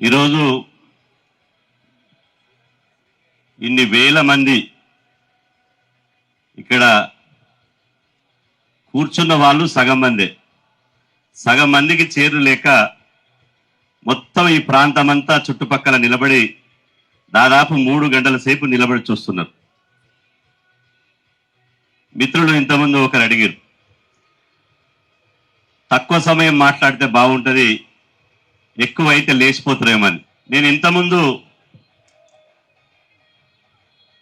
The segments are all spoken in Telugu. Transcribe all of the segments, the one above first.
ఈరోజు ఇన్ని వేల మంది ఇక్కడ కూర్చున్న వాళ్ళు సగం మందే. సగం మందికి చేరు లేక మొత్తం ఈ ప్రాంతం అంతా చుట్టుపక్కల నిలబడి దాదాపు మూడు గంటల సేపు నిలబడి చూస్తున్నారు. మిత్రులు ఇంతమంది ఒకరు అడిగారు తక్కువ సమయం మాట్లాడితే బాగుంటుంది ఎక్కువ అయితే లేచిపోతారేమని నేను ఇంతకుముందు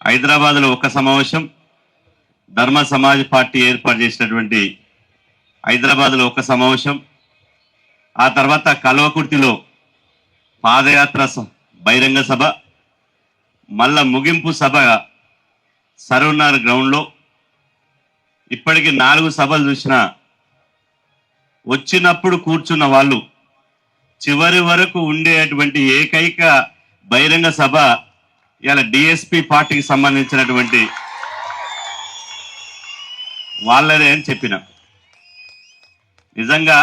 హైదరాబాద్లో ఒక సమావేశం ధర్మ సమాజ్ పార్టీ ఏర్పాటు చేసినటువంటి హైదరాబాద్లో ఒక సమావేశం ఆ తర్వాత కల్వకుర్తిలో పాదయాత్ర బహిరంగ సభ మళ్ళా ముగింపు సభ సరవనార్ గ్రౌండ్లో ఇప్పటికి నాలుగు సభలు చూసిన వచ్చినప్పుడు కూర్చున్న వాళ్ళు చివరి వరకు ఉండేటువంటి ఏకైక బహిరంగ సభ ఇలా డిఎస్పి పార్టీకి సంబంధించినటువంటి వాళ్ళదే అని చెప్పిన. నిజంగా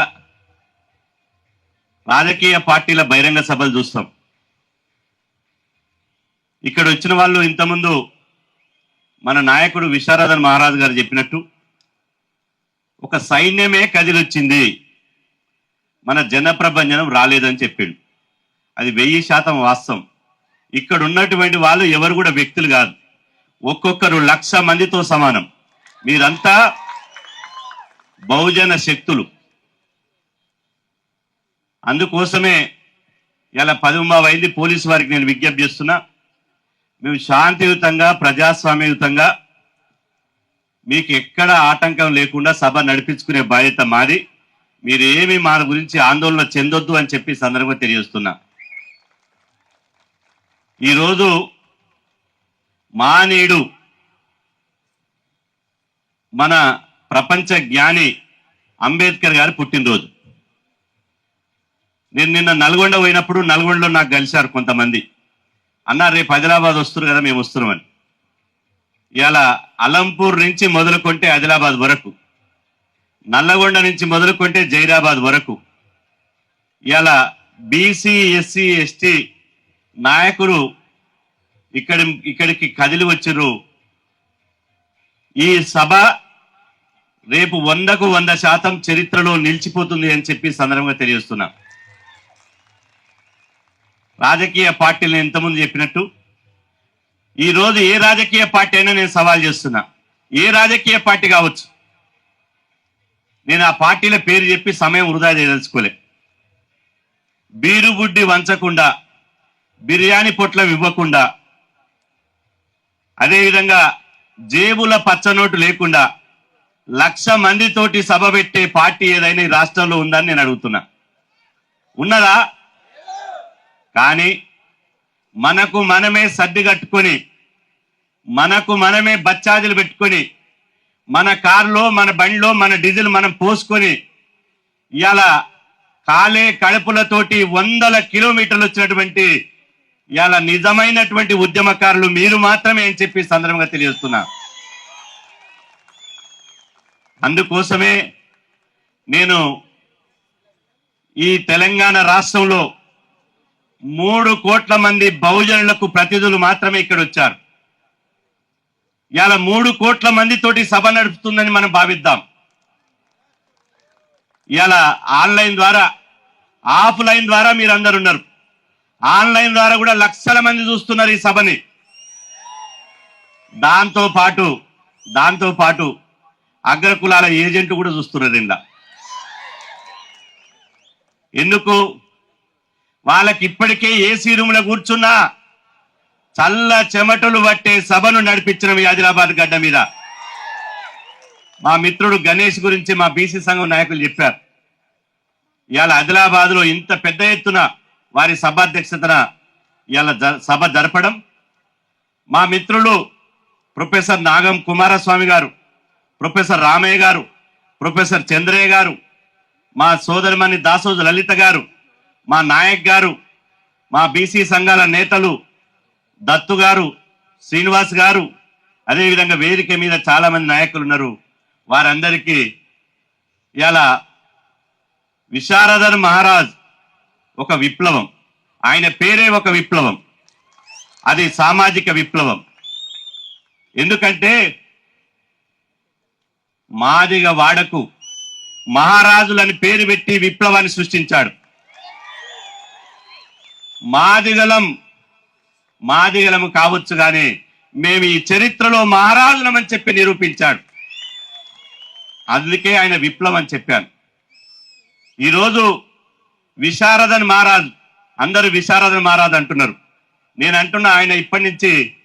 రాజకీయ పార్టీల బహిరంగ సభలు చూస్తాం. ఇక్కడ వచ్చిన వాళ్ళు ఇంతకుముందు మన నాయకుడు విశారదన్ మహారాజు గారు చెప్పినట్టు ఒక సైన్యమే కదిలొచ్చింది. మన జనప్రభంజనం రాలేదని చెప్పిండు. అది వెయ్యి శాతం వాస్తవం. ఇక్కడ ఉన్నటువంటి వాళ్ళు ఎవరు కూడా వ్యక్తులు కాదు. ఒక్కొక్కరు లక్ష మందితో సమానం. మీరంతా బహుజన శక్తులు. అందుకోసమే ఇలా పదింబావ అయింది పోలీసు వారికి నేను విజ్ఞప్తి చేస్తున్నా. మేము శాంతియుతంగా ప్రజాస్వామ్యయుతంగా మీకు ఎక్కడ ఆటంకం లేకుండా సభ నడిపించుకునే బాధ్యత మాది. మీరు ఏమి మా గురించి ఆందోళన చెందొద్దు అని చెప్పి సందర్భంగా తెలియజేస్తున్నా. ఈరోజు మానేడు మన ప్రపంచ జ్ఞాని అంబేద్కర్ గారి పుట్టినరోజు. నేను నిన్న నల్గొండ పోయినప్పుడు నల్గొండలో నాకు కలిశారు కొంతమంది. అన్న రేపు ఆదిలాబాద్ వస్తున్నారు కదా మేము వస్తున్నామని. ఇలా అలంపూర్ నుంచి మొదలుకొంటే ఆదిలాబాద్ వరకు నల్లగొండ నుంచి మొదలుకుంటే జైరాబాద్ వరకు. ఇలా బీసీ ఎస్సీ ఎస్టీ నాయకులు ఇక్కడి ఇక్కడికి కదిలి వచ్చిర్రు. ఈ సభ రేపు వందకు వంద శాతం చరిత్రలో నిలిచిపోతుంది అని చెప్పి సందర్భంగా తెలియజేస్తున్నా. రాజకీయ పార్టీలు ఎంతమంది ఇంతకుముందు చెప్పినట్టు ఈ రోజు ఏ రాజకీయ పార్టీ అయినా నేను సవాల్ చేస్తున్నా. ఏ రాజకీయ పార్టీ కావచ్చు? నేను ఆ పార్టీల పేరు చెప్పి సమయం వృధా చేయదలుచుకోలే. బీరుబుడ్డి వంచకుండా బిర్యానీ పొట్లం ఇవ్వకుండా అదేవిధంగా జేబుల పచ్చనోటు లేకుండా లక్ష మందితోటి సభ పెట్టే పార్టీ ఏదైనా ఈ రాష్ట్రంలో ఉందని నేను అడుగుతున్నా. ఉన్నదా? కానీ మనకు మనమే సర్ది కట్టుకొని మనకు మనమే బచ్చాదులు పెట్టుకొని మన కారులో మన బండిలో మన డీజిల్ మనం పోసుకొని ఇవాళ కాలే కడుపులతోటి వందల కిలోమీటర్లు వచ్చినటువంటి ఇవాళ నిజమైనటువంటి ఉద్యమకారులు మీరు మాత్రమే అని చెప్పి సందర్భంగా తెలియజేస్తున్నా. అందుకోసమే నేను ఈ తెలంగాణ రాష్ట్రంలో మూడు కోట్ల మంది బహుజనులకు ప్రతినిధులు మాత్రమే ఇక్కడ వచ్చారు ఇవాళ మూడు కోట్ల మందితోటి సభ నడుపుతుందని మనం భావిద్దాం. ఇవాళ ఆన్లైన్ ద్వారా ఆఫ్లైన్ ద్వారా మీరు అందరు ఉన్నారు. ఆన్లైన్ ద్వారా కూడా లక్షల మంది చూస్తున్నారు ఈ సభని. దాంతో పాటు దాంతో పాటు అగ్రకులాల ఏజెంట్ కూడా చూస్తున్నారు ఇందా. ఎందుకు? వాళ్ళకి ఇప్పటికే ఏసీ రూమ్లో కూర్చున్నా కళ్ళ చెమటలు పట్టే సభను నడిపించడం ఆదిలాబాద్ గడ్డ మీద. మా మిత్రుడు గణేష్ గురించి మా బీసీ సంఘం నాయకులు చెప్పారు. ఇవాళ ఆదిలాబాద్లో ఇంత పెద్ద ఎత్తున వారి సభాధ్యక్షతన ఇవాళ సభ జరపడం. మా మిత్రులు ప్రొఫెసర్ నాగం కుమారస్వామి గారు ప్రొఫెసర్ రామయ్య గారు ప్రొఫెసర్ చంద్రయ్య గారు మా సోదరిమణి దాసోజు లలిత గారు మా నాయక్ గారు మా బీసీ సంఘాల నేతలు దత్తు గారు శ్రీనివాస్ గారు అదేవిధంగా వేదిక మీద చాలామంది నాయకులు ఉన్నారు. వారందరికీ ఇలా విశారదన్ మహారాజ్ ఒక విప్లవం. ఆయన పేరే ఒక విప్లవం. అది సామాజిక విప్లవం. ఎందుకంటే మాదిగ వాడకు మహారాజులని పేరు పెట్టి విప్లవాన్ని సృష్టించాడు. మాదిగలం మాదిగలము కావచ్చు కానీ మేము ఈ చరిత్రలో మహారాజులమని చెప్పి నిరూపించాడు. అందుకే ఆయన విప్లవం అని చెప్పాను. ఈరోజు విశారదన్ మహారాజ్ అందరూ విశారదన్ మహారాజు అంటున్నారు. నేను అంటున్నా ఆయన ఇప్పటి నుంచి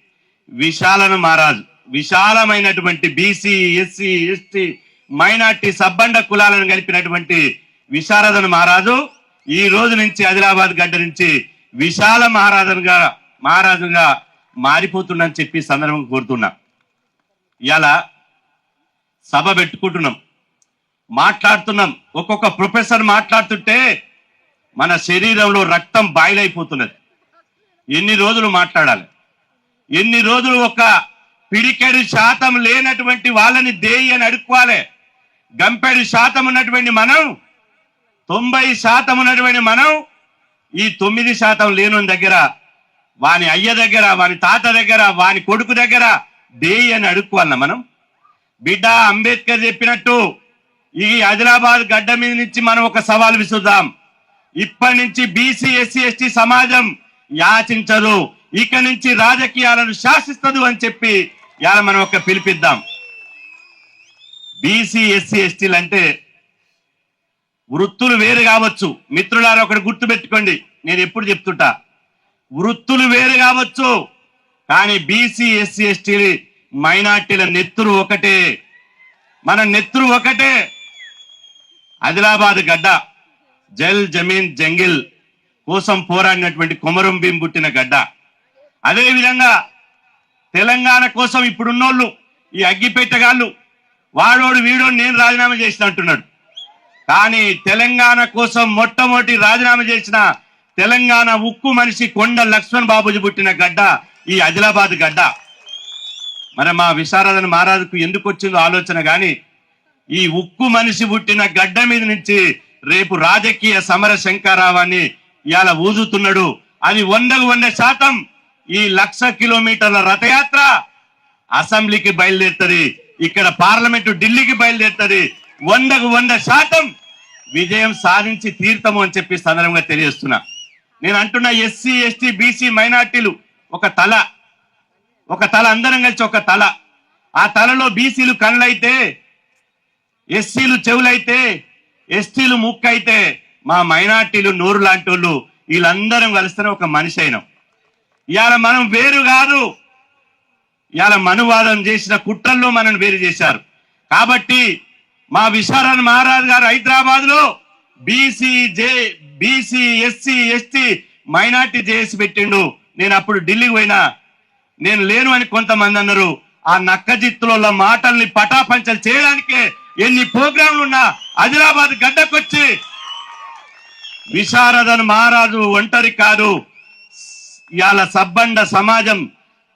విశాలన మహారాజ్ విశాలమైనటువంటి బీసీ ఎస్సీ ఎస్టీ మైనార్టీ సబ్బండ కులాలను కలిపినటువంటి విశారదన్ మహారాజు ఈ రోజు నుంచి ఆదిలాబాద్ గడ్డ నుంచి విశాల మహారాజుగా మహారాజుగా మారిపోతుండని చెప్పి సందర్భం కోరుతున్నా. ఇలా సభ పెట్టుకుంటున్నాం. మాట్లాడుతున్నాం. ఒక్కొక్క ప్రొఫెసర్ మాట్లాడుతుంటే మన శరీరంలో రక్తం బాయిల్ అయిపోతున్నది ఎన్ని రోజులు మాట్లాడాలి? ఎన్ని రోజులు ఒక పిడికెడు శాతం లేనటువంటి వాళ్ళని దేయి అని అడుక్కోవాలి? గంపెడు శాతం ఉన్నటువంటి మనం? తొంభై శాతం ఉన్నటువంటి మనం? ఈ తొమ్మిది శాతం లేని దగ్గర వాని అయ్య దగ్గర వాని తాత దగ్గర వాని కొడుకు దగ్గర డే అని అడుక్కోవాలన్నా మనం. బిడ్డ అంబేద్కర్ చెప్పినట్టు ఈ ఆదిలాబాద్ గడ్డ మీద నుంచి మనం ఒక సవాల్ విసుద్దాం ఇప్పటి నుంచి బీసీ ఎస్సీ ఎస్టీ సమాజం యాచించదు. ఇక నుంచి రాజకీయాలను శాసిస్తదు అని చెప్పి ఇవాళ మనం ఒక పిలిపిద్దాం. బీసీ ఎస్సీ ఎస్టీలు అంటే వృత్తులు వేరు కావచ్చు. మిత్రులారా ఒకటి గుర్తు పెట్టుకోండి నేను ఎప్పుడు చెప్తుంటా వృత్తులు వేరు కావచ్చు. కానీ బీసీ ఎస్సీ ఎస్టీ మైనార్టీల నెత్తురు ఒకటే. మన నెత్తురు ఒకటే. ఆదిలాబాద్ గడ్డ జల్ జమీన్ జంగిల్ కోసం పోరాడినటువంటి కొమరం భీం పుట్టిన గడ్డ. అదే విధంగా తెలంగాణ కోసం ఇప్పుడున్నోళ్ళు ఈ అగ్గిపెట్టగాళ్ళు వాడోడు వీడోడు నేను రాజీనామా చేసిన అంటున్నాడు. కానీ తెలంగాణ కోసం మొట్టమొదటి రాజీనామా చేసిన తెలంగాణ ఉక్కు మనిషి కొండ లక్ష్మణ్ బాబుజీ పుట్టిన గడ్డ ఈ ఆదిలాబాద్ గడ్డ. మరి మా విశారదన మహారాజుకు ఎందుకు వచ్చిందో ఆలోచన గాని ఈ ఉక్కు మనిషి పుట్టిన గడ్డ మీద నుంచి రేపు రాజకీయ సమర శంకారావాన్ని ఇవాళ ఊదుతున్నాడు. అది వందకు వంద శాతం ఈ లక్ష కిలోమీటర్ల రథయాత్ర అసెంబ్లీకి బయలుదేరుతుంది ఇక్కడ పార్లమెంటు ఢిల్లీకి బయలుదేరుతుంది. వందకు వంద శాతం విజయం సాధించి తీర్థము అని చెప్పి సందర్భంగా తెలియజేస్తున్నా. నేను అంటున్న ఎస్సీ ఎస్టీ బీసీ మైనార్టీలు ఒక తల ఒక తల అందరం కలిసి ఒక తల. ఆ తలలో బీసీలు కళ్ళైతే ఎస్సీలు చెవులైతే ఎస్టీలు ముక్కైతే మా మైనార్టీలు నోరు లాంటి వాళ్ళు వీళ్ళందరం కలిస్తేనే ఒక మనిషి అయినాం. ఇవాళ మనం వేరు కాదు. ఇవాళ మనువాదం చేసిన కుట్రల్లో మనల్ని వేరు చేశారు. కాబట్టి మా విశారణ మహారాజ్ గారు హైదరాబాద్లో బీసీజే బీసీ ఎస్సీ ఎస్టీ మైనార్టీ చేసి పెట్టిండు. నేను అప్పుడు ఢిల్లీకి పోయినా. నేను లేను అని కొంతమంది అన్నారు. ఆ నక్క జిత్తుల మాటల్ని పటాపంచలు చేయడానికే ఎన్ని ప్రోగ్రాంలు ఉన్నా ఆదిలాబాద్ గడ్డకొచ్చి విశారదన్ మహారాజు ఒంటరి కాదు. ఇవాళ సబ్బండ సమాజం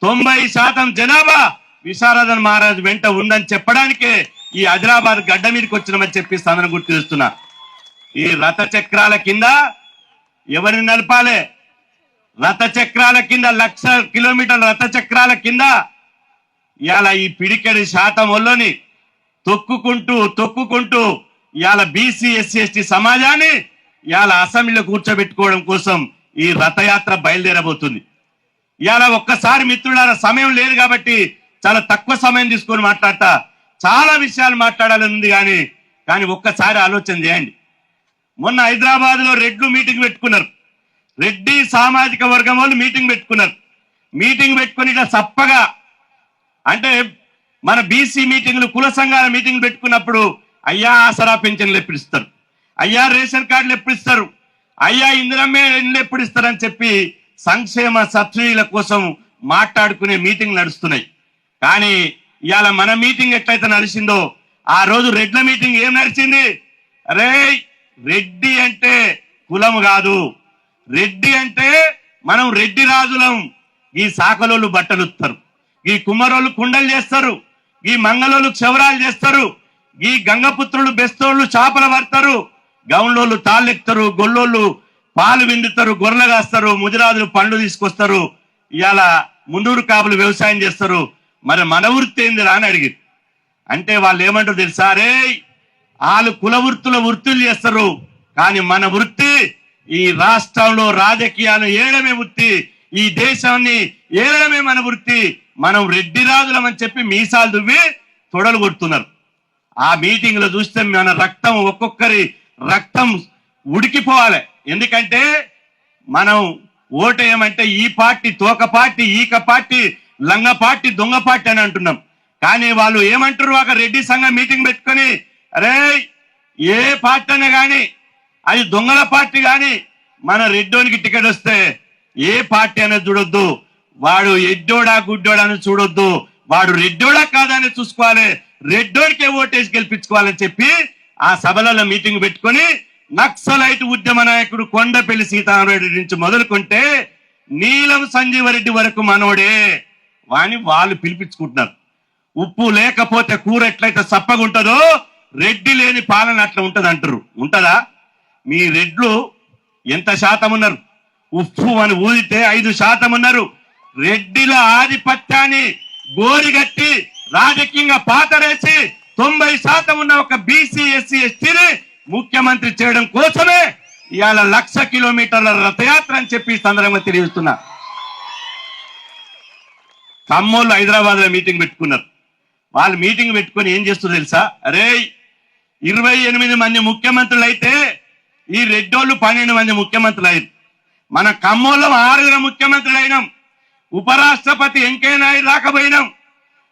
తొంభై శాతం జనాభా విశారదన్ మహారాజు వెంట ఉందని చెప్పడానికే ఈ ఆదిలాబాద్ గడ్డ మీదకి వచ్చినామని చెప్పి స్థానం గుర్తు చేస్తున్నా. ఈ రథ చక్రాల కింద ఎవరిని నడపాలి? రథ చక్రాల కింద లక్ష కిలోమీటర్ల రథ చక్రాల కింద ఇవాళ ఈ పిడికెడి శాతం వల్లని తొక్కుకుంటూ తొక్కుకుంటూ ఇవాళ బీసీ ఎస్సీ ఎస్టీ సమాజాన్ని ఇవాళ అసెంబ్లీలో కూర్చోబెట్టుకోవడం కోసం ఈ రథయాత్ర బయలుదేరబోతుంది. ఇవాళ ఒక్కసారి మిత్రులారా సమయం లేదు కాబట్టి చాలా తక్కువ సమయం తీసుకొని మాట్లాడతా. చాలా విషయాలు మాట్లాడాలని ఉంది కానీ కానీ ఒక్కసారి ఆలోచన చేయండి. మొన్న హైదరాబాద్లో రెడ్లు మీటింగ్ పెట్టుకున్నారు. రెడ్డి సామాజిక వర్గం వాళ్ళు మీటింగ్ పెట్టుకున్నారు. మీటింగ్ పెట్టుకుని ఇట్లా చప్పగా అంటే మన బీసీ మీటింగ్లు కుల సంఘాల మీటింగ్ పెట్టుకున్నప్పుడు అయ్యా ఆసరా పెన్షన్లు ఎప్పుడు అయ్యా రేషన్ కార్డులు ఎప్పుడు ఇస్తారు? అయ్యా ఇందిరమ్మే ఇల్లు ఎప్పుడు ఇస్తారని చెప్పి సంక్షేమ సబ్సిడీల కోసం మాట్లాడుకునే మీటింగ్ నడుస్తున్నాయి. కానీ ఇవాళ మన మీటింగ్ ఎట్లయితే నడిచిందో ఆ రోజు రెడ్ల మీటింగ్ ఏం నడిచింది? అరే రెడ్డి అంటే కులం కాదు. రెడ్డి అంటే మనం రెడ్డి రాజులం. ఈ సాకలోళ్ళు బట్టలుస్తారు ఈ కుమ్మరోళ్ళు కుండలు చేస్తారు. ఈ మంగళోళ్ళు క్షవరాలు చేస్తారు. ఈ గంగపుత్రులు బెస్తోళ్ళు చేపలు పడతారు. గౌన్లోళ్ళు తాళ్ళెక్తారు గొల్లోళ్ళు పాలు విందుతారు గొర్రెలు కాస్తారు ముదిరాజులు పండ్లు తీసుకొస్తారు. ఇవాళ ముండూరు కాపులు వ్యవసాయం చేస్తారు. మరి మన వృత్తి ఏందిరా అని అడిగింది అంటే వాళ్ళు ఏమంటారు తెలుసారే వాళ్ళు కుల వృత్తుల వృత్తులు చేస్తారు. కానీ మన వృత్తి ఈ రాష్ట్రంలో రాజకీయాలు ఏడమే వృత్తి ఈ దేశాన్ని ఏడమే మన వృత్తి. మనం రెడ్డి రాజులం అని చెప్పి మీసాలు దువ్వి తొడలు కొడుతున్నారు. ఆ మీటింగ్లో చూస్తే మన రక్తం ఒక్కొక్కరి రక్తం ఉడికిపోవాలి. ఎందుకంటే మనం ఓటేయమంటే ఈ పార్టీ తోక పార్టీ ఈక పార్టీ లంగ పార్టీ దొంగ పార్టీ అని అంటున్నాం. కానీ వాళ్ళు ఏమంటారు ఒక రెడ్డి సంఘం మీటింగ్ పెట్టుకొని అరే ఏ పార్టీ అయినా కానీ అది దొంగల పార్టీ కానీ మన రెడ్డోనికి టికెట్ వస్తే ఏ పార్టీ అనేది చూడొద్దు. వాడు ఎడ్డోడా గుడ్డోడా అని చూడొద్దు. వాడు రెడ్డోడా కాదా అని చూసుకోవాలి. రెడ్డోడికే ఓటేసి గెలిపించుకోవాలని చెప్పి ఆ సభలలో మీటింగ్ పెట్టుకొని నక్సలైట్ ఉద్యమ నాయకుడు కొండపల్లి సీతారామరెడ్డి నుంచి మొదలుకుంటే నీలం సంజీవరెడ్డి వరకు మనోడే వాని వాళ్ళు పిలిపించుకుంటున్నారు. ఉప్పు లేకపోతే కూర ఎట్లయితే సప్పగుంటుందో రెడ్డి లేని పాలన అట్లా ఉంటుంది అంటారు ఉంటదా? మీ రెడ్లు ఎంత శాతం ఉన్నారు ఉప్పు అని ఊదితే ఐదు శాతం ఉన్నారు రెడ్డిల ఆధిపత్యాన్ని గోరిగట్టి రాజకీయంగా పాతరేసి తొంభై శాతం ఉన్న ఒక బీసీ ఎస్సీ ఎస్టీని ముఖ్యమంత్రి చేయడం కోసమే ఇవాళ లక్ష కిలోమీటర్ల రథయాత్ర అని చెప్పి సందర్భంగా తెలియజేస్తున్నా. ఖమ్మంలో హైదరాబాద్లో మీటింగ్ పెట్టుకున్నారు. వాళ్ళు మీటింగ్ పెట్టుకొని ఏం చేస్తారు తెలుసా? అరే ఇరవై ఎనిమిది మంది ముఖ్యమంత్రులు అయితే ఈ రెడ్డోళ్ళు పన్నెండు మంది ముఖ్యమంత్రులు అయ్యారు మన ఖమ్మంలో ఆరుగురు ముఖ్యమంత్రులు అయినాం ఉపరాష్ట్రపతి వెంకయ్య నాయుడు రాకపోయినాం.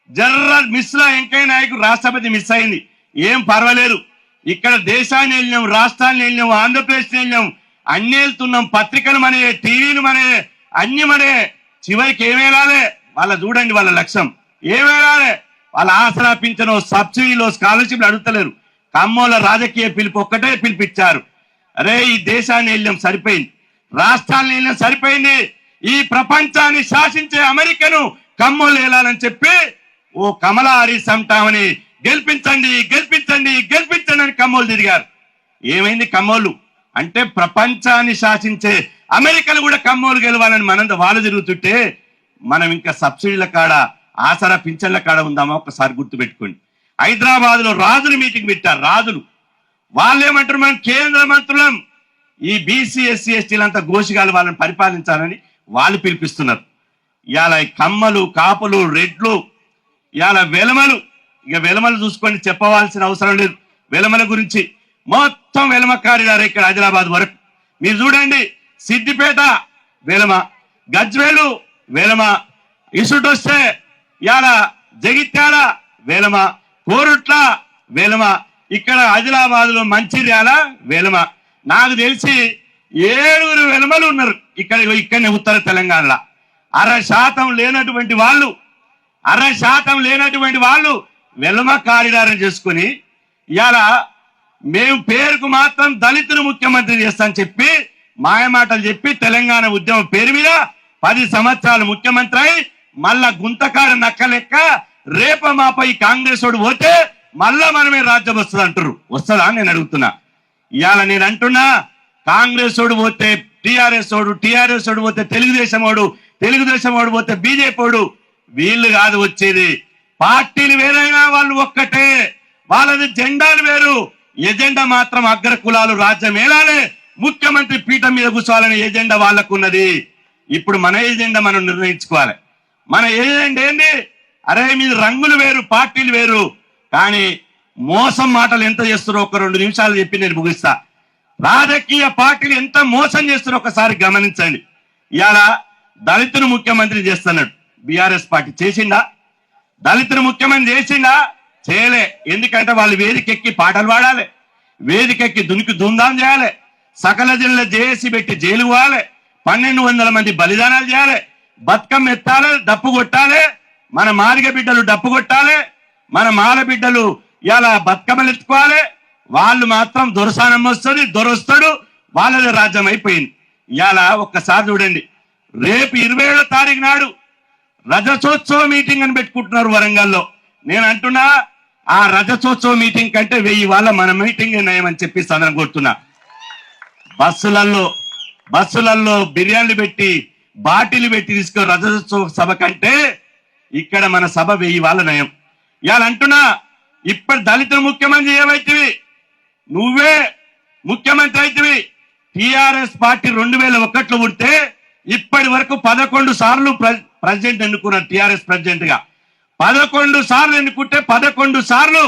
జనరల్ మిశ్రా వెంకయ్య నాయుడు రాష్ట్రపతి మిస్ అయింది. ఏం పర్వాలేదు. ఇక్కడ దేశాన్ని వెళ్ళినాం రాష్ట్రాన్ని వెళ్ళినాం ఆంధ్రప్రదేశ్ వెళ్ళినాం. అన్ని వెళ్తున్నాం పత్రికలు మనే టీవీలు మనే అన్ని మనే చివరికి ఏమేలాలే వాళ్ళ చూడండి వాళ్ళ లక్ష్యం. ఏమేలాలే వాళ్ళ ఆసరా పింఛను సబ్సిడీలో స్కాలర్షిప్లు అడుగుతలేరు. ఖమ్మంలో రాజకీయ పిలుపు ఒక్కటే పిలిపించారు. అరే ఈ దేశాన్ని వెళ్ళాం సరిపోయింది. రాష్ట్రాన్ని వెళ్ళాం సరిపోయింది. ఈ ప్రపంచాన్ని శాసించే అమెరికను ఖమ్మంలో వెళ్ళాలని చెప్పి ఓ కమలా హరీస్ అంటామని గెలిపించండి గెలిపించండి గెలిపించండి అని కమ్మోలు తిరిగారు. ఏమైంది కమ్మోలు అంటే ప్రపంచాన్ని శాసించే అమెరికలు కూడా కమ్మోలు గెలవాలని మనంత వాళ్ళు తిరుగుతుంటే మనం ఇంకా సబ్సిడీల కాడ ఆసరా పింఛన్ల కాడ ఉందామా? ఒకసారి గుర్తుపెట్టుకోండి. హైదరాబాద్లో రాజులు మీటింగ్ పెట్టారు రాజులు. వాళ్ళేమంటారు మనం కేంద్ర మంత్రులం. ఈ బీసీ ఎస్సీ ఎస్టీలంతా గోషిగాలు వాళ్ళని పరిపాలించాలని వాళ్ళు పిలిపిస్తున్నారు. ఇవాళ కమ్మలు కాపులు రెడ్లు ఇవాళ వెలమలు. ఇక వెలమలు చూసుకొని చెప్పవలసిన అవసరం లేదు. వెలమల గురించి మొత్తం వెలమ కారిడార్ ఇక్కడ హైదరాబాద్ వరకు. మీరు చూడండి సిద్దిపేట వెలమ గజ్వేలు వెలమ ఇసుటొస్తే ఇవాళ జగిత్యాల వేలమ కోరుట్ల వెలమ ఇక్కడ ఆదిలాబాద్లో మంచిర్యాల వెలమ నాకు తెలిసి ఏడుగురు వెలమలు ఉన్నారు. ఇక్కడ ఇక్కడనే ఉత్తర తెలంగాణలో. అర శాతం లేనటువంటి వాళ్ళు అర శాతం లేనటువంటి వాళ్ళు వెలమ కారిడారం చేసుకుని ఇలా మేము పేరుకు మాత్రం దళితులు ముఖ్యమంత్రి చేస్తామని చెప్పి మాయమాటలు చెప్పి తెలంగాణ ఉద్యమం పేరు మీద పది సంవత్సరాలు ముఖ్యమంత్రి అయి మళ్ళా గుంతకాడ నక్క లెక్క రేప మాపై కాంగ్రెస్ వాడు పోతే మళ్ళా మనమే రాజ్యం వస్తుంది అంటారు వస్తుందా అని నేను అడుగుతున్నా. ఇవాళ నేను అంటున్నా కాంగ్రెస్ వాడు పోతే టిఆర్ఎస్ వాడు టిఆర్ఎస్ వాడు పోతే తెలుగుదేశం వాడు తెలుగుదేశం వాడు పోతే బీజేపీ వాడు వీళ్ళు కాదు వచ్చేది. పార్టీలు వేరైనా వాళ్ళు ఒక్కటే. వాళ్ళది జెండాలు వేరు. ఎజెండా మాత్రం అగ్ర కులాలు రాజ్యం ఏలాలే ముఖ్యమంత్రి పీఠం మీద కూర్చోవాలనే ఎజెండా వాళ్ళకు ఉన్నది ఇప్పుడు మన ఎజెండా మనం నిర్ణయించుకోవాలి. మన ఎజెండా ఏంది? అరే మీద రంగులు వేరు పార్టీలు వేరు. కానీ మోసం మాటలు ఎంత చేస్తారో ఒక రెండు నిమిషాలు చెప్పి నేను ముగిస్తా. రాజకీయ పార్టీలు ఎంత మోసం చేస్తారో ఒకసారి గమనించండి. ఇవాళ దళితులు ముఖ్యమంత్రి చేస్తున్నాడు. బీఆర్ఎస్ పార్టీ చేసిందా? దళితులు ముఖ్యమంత్రి చేసిందా? చేయలే. ఎందుకంటే వాళ్ళు వేదికెక్కి పాటలు పాడాలి. వేదికెక్కి దునికి దుందాం చేయాలి. సకల జిల్లా జేఏసీ పెట్టి జైలు పోవాలి. పన్నెండు వందల మంది బలిదానాలు చేయాలి. బతుకమ్మ ఎత్తాలి డప్పు కొట్టాలి. మన మాదిగ బిడ్డలు డప్పు కొట్టాలి మన మాల బిడ్డలు ఇలా బతుకమ్మలు వాళ్ళు మాత్రం దొరసానం వస్తుంది దొరొస్తాడు వాళ్ళది రాజ్యం అయిపోయింది. ఇలా ఒక్కసారి చూడండి రేపు ఇరవై ఏడో తారీఖు నాడు రజతోత్సవ మీటింగ్ అని పెట్టుకుంటున్నారు వరంగల్లో. నేను అంటున్నా ఆ రజతోత్సవ మీటింగ్ కంటే వెయ్యి వాళ్ళ మన మీటింగ్ నయమని చెప్పి సందనం కొడుతున్నా. బస్సులలో బస్సులలో బిర్యానీలు పెట్టి బాటిల్ పెట్టి తీసుకో రజతోత్సవ సభ కంటే ఇక్కడ మన సభ వెయ్యి వాళ్ళ నయం. ఇవాళ అంటున్నా ఇప్పటి దళితులు ముఖ్యమంత్రి ఏమైతివి? నువ్వే ముఖ్యమంత్రి అయితివి. టిఆర్ఎస్ పార్టీ రెండు వేల ఒకట్లో ఉంటే ఇప్పటి వరకు పదకొండు సార్లు ప్రెసిడెంట్ ఎన్నుకున్నారు టిఆర్ఎస్ ప్రెసిడెంట్గా పదకొండు సార్లు ఎన్నుకుంటే పదకొండు సార్లు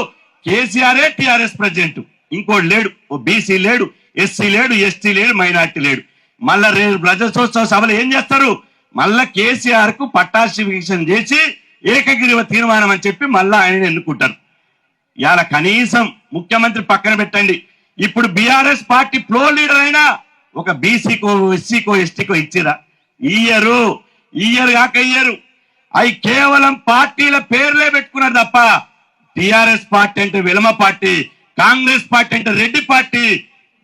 కేసీఆరే టిఆర్ఎస్ ప్రెసిడెంట్. ఇంకోటి లేడు ఓ బీసీ లేడు ఎస్సీ లేడు ఎస్టీ లేడు మైనార్టీ లేడు. మళ్ళా రేపు ప్రజాసోత్సవ సభలు ఏం చేస్తారు? మళ్ళా కేసీఆర్కు పట్టాభిషేకం చేసి ఏకగ్రీవ తీర్మానం అని చెప్పి మళ్ళా ఆయన ఎన్నుకుంటారు. ఇవాళ కనీసం ముఖ్యమంత్రి పక్కన పెట్టండి. ఇప్పుడు బీఆర్ఎస్ పార్టీ ఫ్లో లీడర్ అయినా ఒక బీసీకో ఎస్సీకో ఎస్టీకో ఇచ్చిరా. ఇయ్యరు ఇయ్యరు కాక ఇయ్యరు. అవి కేవలం పార్టీల పేర్లే పెట్టుకున్నారు తప్ప టిఆర్ఎస్ పార్టీ అంటే విలమ పార్టీ కాంగ్రెస్ పార్టీ అంటే రెడ్డి పార్టీ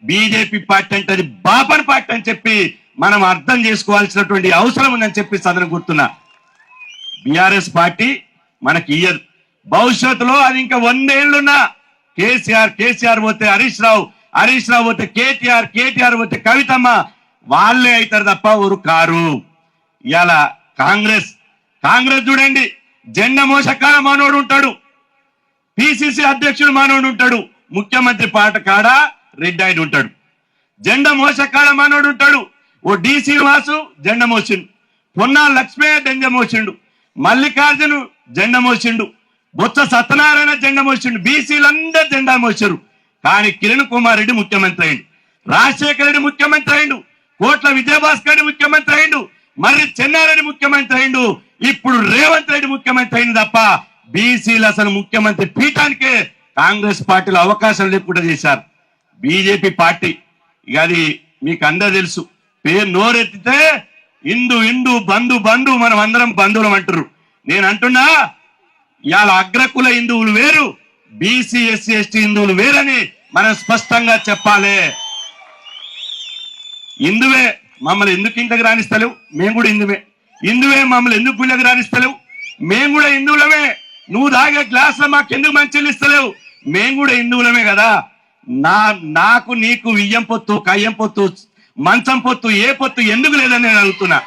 బీజేపీ పార్టీ అంటే అది బాపన్ పార్టీ అని చెప్పి మనం అర్థం చేసుకోవాల్సినటువంటి అవసరం ఉందని చెప్పి సదనం గుర్తున్నా. బీఆర్ఎస్ పార్టీ మనకి ఇయ్యదు భవిష్యత్తులో అది ఇంకా వందేళ్ళున్నా కేసీఆర్ కేసీఆర్ పోతే హరీష్ రావు హరీష్ రావు పోతే కేటీఆర్ కేటీఆర్ పోతే కవితమ్మ వాళ్ళే అవుతారు తప్ప ఊరు కారు. ఇవాళ కాంగ్రెస్ కాంగ్రెస్ చూడండి జెండా మోసకాల మానవుడు ఉంటాడు. పిసిసి అధ్యక్షుడు మానవుడు ఉంటాడు. ముఖ్యమంత్రి పాట కాడ రెడ్డి ఆయన ఉంటాడు. జెండా మోసకాల మానవుడు ఉంటాడు. ఓ డి శ్రీనివాసు జెండా మోసిండు. పొన్నా లక్ష్మయ్య జెండా మోసిండు. మల్లికార్జును జెండా మోసిండు. బొత్స సత్యనారాయణ జెండా మోసిండు. బీసీలందరూ జెండా మోసారు కానీ కిరణ్ కుమార్ రెడ్డి ముఖ్యమంత్రి అయిండు రాజశేఖర రెడ్డి ముఖ్యమంత్రి అయిండు కోట్ల విజయభాస్కర్ రెడ్డి ముఖ్యమంత్రి అయిండు మరి చెన్నారెడ్డి ముఖ్యమంత్రి అయిండు ఇప్పుడు రేవంత్ రెడ్డి ముఖ్యమంత్రి అయింది తప్ప బీసీలు అసలు ముఖ్యమంత్రి పీఠానికే కాంగ్రెస్ పార్టీలో అవకాశం లేకుండా చేశారు. BJP party. ఇక అది మీకు అందరూ తెలుసు. పేరు నోరెత్తితే ఇందు ఇందు బంధు బంధు మనం అందరం బంధువులం అంటారు నేను అంటున్నా ఇవాళ అగ్రకుల హిందువులు వేరు బీసీ ఎస్సీ ఎస్టీ హిందువులు వేరని మనం స్పష్టంగా చెప్పాలి. ఇందువే మమ్మల్ని ఎందుకు ఇంతకు రాణిస్తలేవు మేము కూడా ఇందువే ఇందువే మమ్మల్ని ఎందుకు గుళ్ళకి రాణిస్తలేవు మేము కూడా హిందువులమే. నువ్వు తాగే గ్లాసులో మాకు ఎందుకు మంచిలు ఇస్తలేవు? మేము కూడా హిందువులమే కదా. నా నాకు నీకు వియ్యం పొత్తు కయ్యం పొత్తు మంచం పొత్తు ఏ పొత్తు ఎందుకు లేదని నేను అడుగుతున్నా.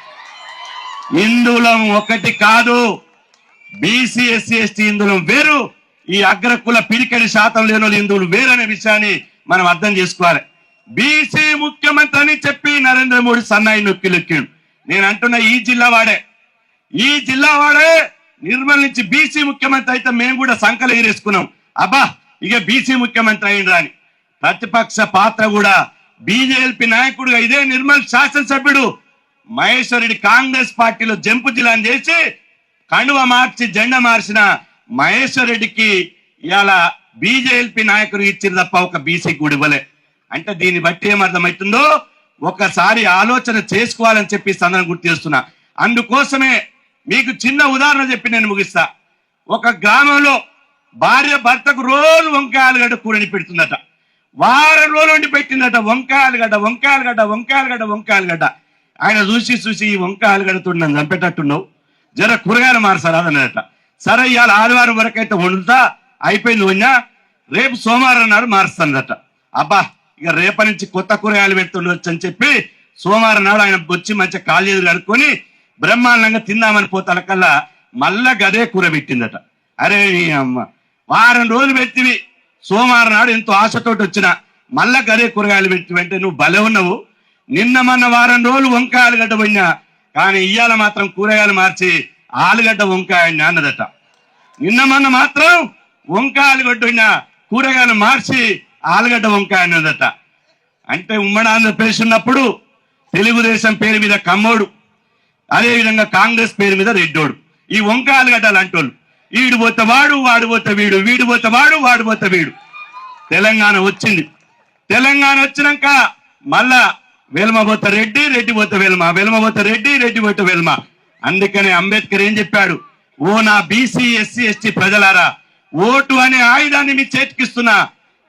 హిందువులం ఒకటి కాదు. బీసీ ఎస్సీ ఎస్టీ హిందువులం వేరు. ఈ అగ్రకుల పిడికడి శాతం లేని వాళ్ళు హిందువులు వేరు అనే విషయాన్ని మనం అర్థం చేసుకోవాలి. బీసీ ముఖ్యమంత్రి అని చెప్పి నరేంద్ర మోడీ సన్నాయి నొక్కి లెక్కిండు నేను అంటున్న ఈ జిల్లా వాడే. ఈ జిల్లా వాడే నిర్మల్ నుంచి బీసీ ముఖ్యమంత్రి అయితే మేము కూడా సంకలు ఎగిరేసుకున్నాం అబ్బా ఇక బీసీ ముఖ్యమంత్రి అయిండ్రా అని. ప్రతిపక్ష పాత్ర కూడా బీజేపీ నాయకుడుగా ఇదే నిర్మల్ శాసనసభ్యుడు మహేశ్వరుడి కాంగ్రెస్ పార్టీలో జంపు జిల్లాని చేసి కండువ మార్చి జెండా మార్చిన మహేశ్వరుడికి ఇవాళ బీజేపీ నాయకుడు ఇచ్చింది తప్ప ఒక బీసీ కూడా ఇవ్వలే. అంటే దీన్ని బట్టి ఏమర్థమవుతుందో ఒకసారి ఆలోచన చేసుకోవాలని చెప్పి సందర్భం గుర్తు చేస్తున్నా. అందుకోసమే మీకు చిన్న ఉదాహరణ చెప్పి నేను ముగిస్తా. ఒక గ్రామంలో భార్య భర్తకు రోజు వంకాయలు గడ్డ కూరని పెడుతుందట. వారం రోజులు నుండి పెట్టిందట వంకాయలు గడ్డ వంకాయలు గడ్డ వంకాయలు గడ్డ వంకాయలు గడ్డ ఆయన చూసి చూసి ఈ వంకాయ ఆలుగడ్డతో నన్ను చంపేటట్టున్నావు. జర కూరగాయలు మార్చాలి అదన్నట సరే ఇవాళ ఆదివారం వరకు అయితే వండుతా అయిపోయింది వన్నా రేపు సోమవారం నాడు మారుస్తానట అబ్బా ఇక రేపటి నుంచి కొత్త కూరగాయలు పెడుతుండొచ్చు అని చెప్పి సోమవారం నాడు ఆయన వచ్చి మంచిగా కాలేజీలు కడుక్కొని బ్రహ్మాండంగా తిందామని పోతాలకల్లా మళ్ళా గదే కూర పెట్టిందట. అరే నీ అమ్మ వారం రోజులు పెట్టివి. సోమవారం నాడు ఎంతో ఆశతోటి వచ్చిన మళ్ళా గదే కూరగాయలు పెట్టి వెంటే నువ్వు భలే ఉన్నావు. నిన్న మొన్న వారం రోజులు వంకాయ ఆలుగడ్డ పోయినా కానీ ఇయ్యాల మాత్రం కూరగాయలు మార్చి ఆలుగడ్డ వంకాయ అన్నదట. నిన్న మొన్న మాత్రం వంకాయ ఆలుగడ్డ పోయినా కూరగాయలు మార్చి ఆలుగడ్డ వంకాయ అన్నదట. అంటే ఉమ్మడి ఆంధ్రప్రదేశ్ ఉన్నప్పుడు తెలుగుదేశం పేరు మీద కమ్మోడు అదేవిధంగా కాంగ్రెస్ పేరు మీద రెడ్డోడు. ఈ వంకాయలు గడ్డ లాంటోళ్ళు వీడు పోతే వాడు వాడు పోతే వీడు వీడు పోతే వాడు వాడు పోతే వీడు. తెలంగాణ వచ్చింది. తెలంగాణ వచ్చినాక మళ్ళా వెల్మ రెడ్డి రెడ్డి పోత వెల్మ వెల్మ రెడ్డి రెడ్డి పోత వెల్మ. అందుకనే అంబేద్కర్ ఏం చెప్పాడు? ఓ నా బీసీ ఎస్సీ ఎస్టీ ప్రజలారా ఓటు అనే ఆయుధాన్ని మీ చేతికిస్తున్నా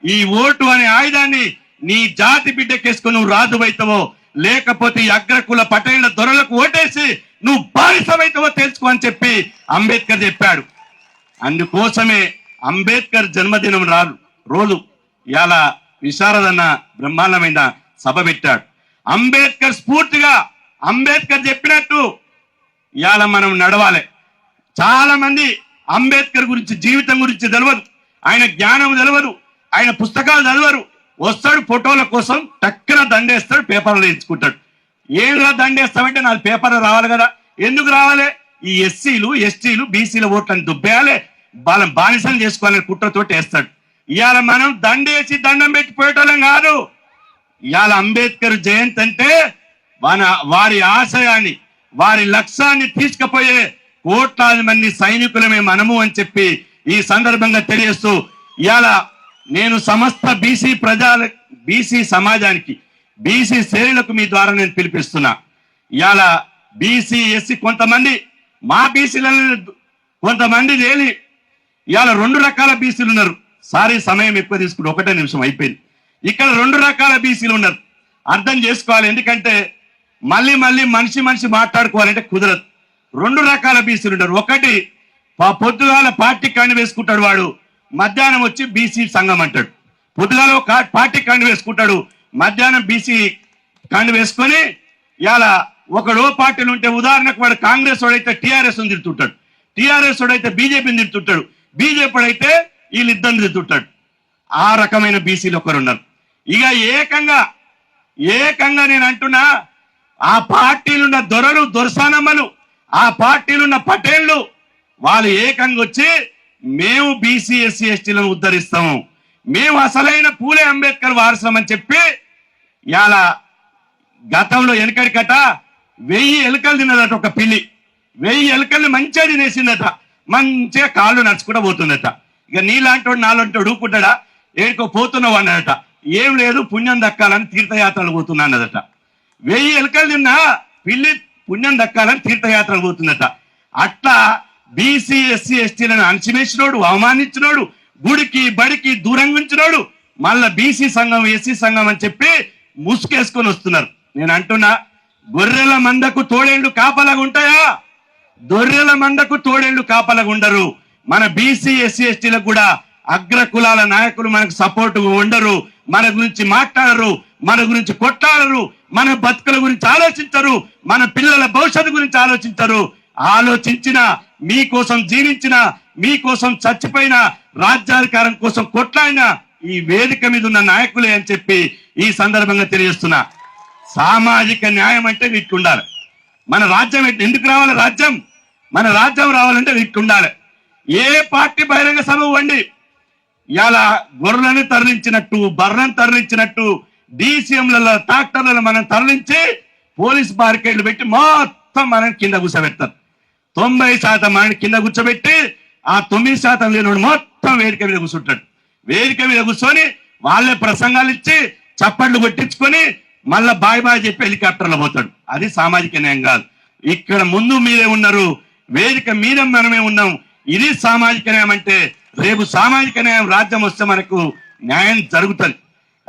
ఈ ఓటు అనే ఆయుధాన్ని నీ జాతి బిడ్డకేసుకుని నువ్వు రాజువైతవో లేకపోతే ఈ అగ్రకుల పటేళ్ళ దొరలకు ఓటేసి నువ్వు బానిసమైతావో తెలుసుకో అని చెప్పి అంబేద్కర్ చెప్పాడు. అందుకోసమే అంబేద్కర్ జన్మదినం రాదు రోజు ఇవాళ విశారదన్న బ్రహ్మాండమైన సభ పెట్టాడు. అంబేద్కర్ స్ఫూర్తిగా అంబేద్కర్ చెప్పినట్టు ఇవాళ మనం నడవాలి. చాలా మంది అంబేద్కర్ గురించి జీవితం గురించి తెలియదు ఆయన జ్ఞానం తెలియదు ఆయన పుస్తకాలు చదవరు. వస్తాడు ఫోటోల కోసం టక్కున దండేస్తాడు పేపర్లు ఎంచుకుంటాడు. ఏడుగా దండేస్తామంటే నాది పేపర్ రావాలి కదా ఎందుకు రావాలి? ఈ ఎస్సీలు ఎస్టీలు బీసీల ఓట్లను దుబ్బేయాలి. వాళ్ళని బానిసం చేసుకోవాలని కుట్రతోటి వేస్తాడు. ఇవాళ మనం దండేసి దండం పెట్టి పోయేటోళ్ళం కాదు. ఇవాళ అంబేద్కర్ జయంతి అంటే మన వారి ఆశయాన్ని వారి లక్ష్యాన్ని తీసుకుపోయే కోట్లాది మంది సైనికులమే మనము అని చెప్పి ఈ సందర్భంగా తెలియస్తూ ఇవాళ నేను సమస్త బీసీ ప్రజల బీసీ సమాజానికి బీసీ శ్రేణులకు మీ ద్వారా నేను పిలిపిస్తున్నా. ఇవాళ బీసీ ఎస్సీ కొంతమంది మా బీసీలను కొంతమంది లేని ఇవాళ రెండు రకాల బీసీలు ఉన్నారు. సారీ సమయం ఎక్కువ తీసుకుని ఒకటే నిమిషం అయిపోయింది. ఇక్కడ రెండు రకాల బీసీలు ఉన్నారు. అర్థం చేసుకోవాలి ఎందుకంటే మళ్ళీ మళ్ళీ మనిషి మనిషి మాట్లాడుకోవాలంటే కుదరదు. రెండు రకాల బీసీలు ఉన్నారు. ఒకటి పొద్దుగాల పార్టీ కండి వేసుకుంటాడు వాడు. మధ్యాహ్నం వచ్చి బీసీ సంఘం అంటాడు. పొద్దుగాల ఒక పార్టీ కండి వేసుకుంటాడు. మధ్యాహ్నం బీసీ కండి వేసుకొని ఇవాళ ఒకడో పార్టీలు ఉంటే ఉదాహరణకు వాడు కాంగ్రెస్ వాడైతే టీఆర్ఎస్ తిడుతుంటాడు. టీఆర్ఎస్ వాడైతే బీజేపీని తిడుతుంటాడు. బీజేపీ అయితే వీళ్ళిద్దరిని తిడుతుంటాడు. ఆ రకమైన బీసీలు ఒకరున్నారు. ఇక ఏకంగా ఏకంగా నేను అంటున్నా ఆ పార్టీలున్న దొరలు దొరసానమ్మలు ఆ పార్టీలున్న పటేళ్ళు వాళ్ళు ఏకంగా వచ్చి మేము బీసీ ఎస్సీ ఎస్టీలను ఉద్ధరిస్తాము. మేము అసలైన పూలే అంబేద్కర్ వారసులం అని చెప్పి ఇలా గతంలో వెనకడికట వెయ్యి ఎలుకలు తిన్నదట ఒక పిల్లి. వెయ్యి ఎలుకల్ని మంచిగా తినేసిందట. మంచిగా కాళ్ళు నడుచుకుంటూ పోతుందట. ఇక నీలాంటోడు నాలుంటోడు నాలాంటి ఏడుకో పోతున్నావు అన్నదట. ఏం లేదు పుణ్యం దక్కాలని తీర్థయాత్రలు పోతున్నా అన్నదట. వెయ్యి ఎలుకలు తిన్నా పిల్లి పుణ్యం దక్కాలని తీర్థయాత్రలు పోతుందట. అట్లా బీసీ ఎస్సీ ఎస్టీలను అణచివేసినోడు అవమానించినోడు గుడికి బడికి దూరంగా ఉంచినోడు మళ్ళా బీసీ సంఘం ఎస్సీ సంఘం అని చెప్పి ముసుకేసుకొని వస్తున్నారు. నేను అంటున్నా గొర్రెల మందకు తోడేళ్ళు కాపలాగా ఉంటాయా దొర్రెల మందకు తోడేళ్ళు కాపలాగా ఉండరు మన బీసీ ఎస్సీ ఎస్టీలకు కూడా అగ్ర కులాల నాయకులు మనకు సపోర్ట్ ఉండరు. మన గురించి మాట్లాడరు మన గురించి కొట్లాడరు మన బతుకుల గురించి ఆలోచించరు మన పిల్లల భవిష్యత్తు గురించి ఆలోచించరు. ఆలోచించిన మీకోసం జీవించిన మీకోసం చచ్చిపోయిన రాజ్యాధికారం కోసం కొట్లాడిన ఈ వేదిక మీద ఉన్న నాయకులే అని చెప్పి ఈ సందర్భంగా తెలియజేస్తున్నా. సామాజిక న్యాయం అంటే వీటికి ఉండాలి మన రాజ్యం ఎందుకు రావాలి రాజ్యం? మన రాజ్యం రావాలంటే వీటికి ఉండాలి ఏ పార్టీ బహిరంగ సభ ఇవ్వండి ఇలా గొర్రెలను తరలించినట్టు బర్రెలను తరలించినట్టు డీసీఎంలలో ట్రాక్టర్లలో మనం తరలించి పోలీస్ బారికేడ్లు పెట్టి మొత్తం మనం కింద కూర్చోబెడతారు. తొంభై శాతం మనని కింద కూర్చోబెట్టి ఆ తొమ్మిది శాతం లేనివాడు మొత్తం వేదిక మీద కూర్చుంటాడు. వేదిక మీద కూర్చొని వాళ్ళే ప్రసంగాలు ఇచ్చి చప్పట్లు కొట్టించుకొని మళ్ళా బాయ్ బాయ్ చెప్పి హెలికాప్టర్లో పోతాడు. అది సామాజిక న్యాయం కాదు. ఇక్కడ ముందు మీరే ఉన్నారు వేదిక మీద మనమే ఉన్నాం. ఇది సామాజిక న్యాయం అంటే రేపు సామాజిక న్యాయం రాజ్యం వస్తే మనకు న్యాయం జరుగుతుంది.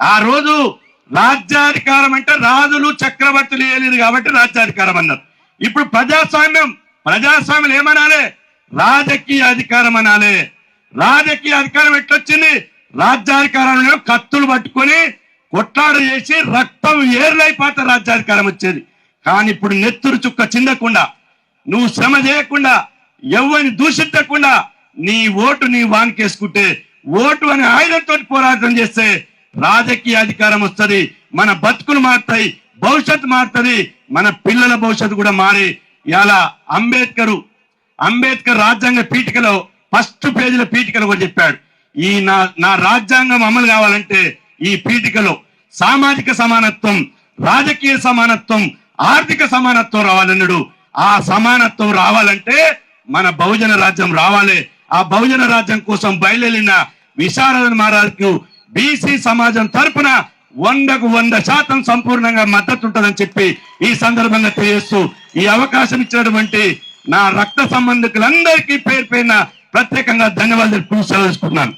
ఆ రోజు రాజ్యాధికారం అంటే రాజులు చక్రవర్తులు వేయలేదు కాబట్టి రాజ్యాధికారం అన్నారు. ఇప్పుడు ప్రజాస్వామ్యం ప్రజాస్వామ్యం ఏమనాలి? రాజకీయ అధికారం అనాలి. రాజకీయ అధికారం ఎట్లొచ్చింది? రాజ్యాధికారంలో కత్తులు పట్టుకొని కొట్లాడ చేసి రక్తం ఏర్లైపోతే రాజ్యాధికారం వచ్చేది. కానీ ఇప్పుడు నెత్తురు చుక్క చిందకుండా నువ్వు శ్రమ చేయకుండా ఎవరిని దూషించకుండా నీ ఓటు నీ వానికేసుకుంటే ఓటు అనే ఆయుధంతో పోరాటం చేస్తే రాజకీయ అధికారం వస్తుంది మన బతుకులు మారుతాయి భవిష్యత్తు మారుతుంది మన పిల్లల భవిష్యత్తు కూడా మారి. ఇలా అంబేద్కర్ అంబేద్కర్ రాజ్యాంగ పీఠికలో ఫస్ట్ పేజీల పీఠికలో కూడా చెప్పాడు. ఈ నా నా రాజ్యాంగం అమలు కావాలంటే ఈ పీఠికలో సామాజిక సమానత్వం రాజకీయ సమానత్వం ఆర్థిక సమానత్వం రావాలన్నాడు ఆ సమానత్వం రావాలంటే మన బహుజన రాజ్యం రావాలి. ఆ బహుజన రాజ్యం కోసం బయలుదేరిన విశారదన్ మహారాజ్కు బీసీ సమాజం తరపున వందకు వంద శాతం సంపూర్ణంగా మద్దతు ఉంటుందని చెప్పి ఈ సందర్భంగా తెలియజేస్తూ ఈ అవకాశం ఇచ్చినటువంటి నా రక్త సంబంధికులందరికీ పేరు పేరున ప్రత్యేకంగా ధన్యవాదాలు సెలవుకున్నాను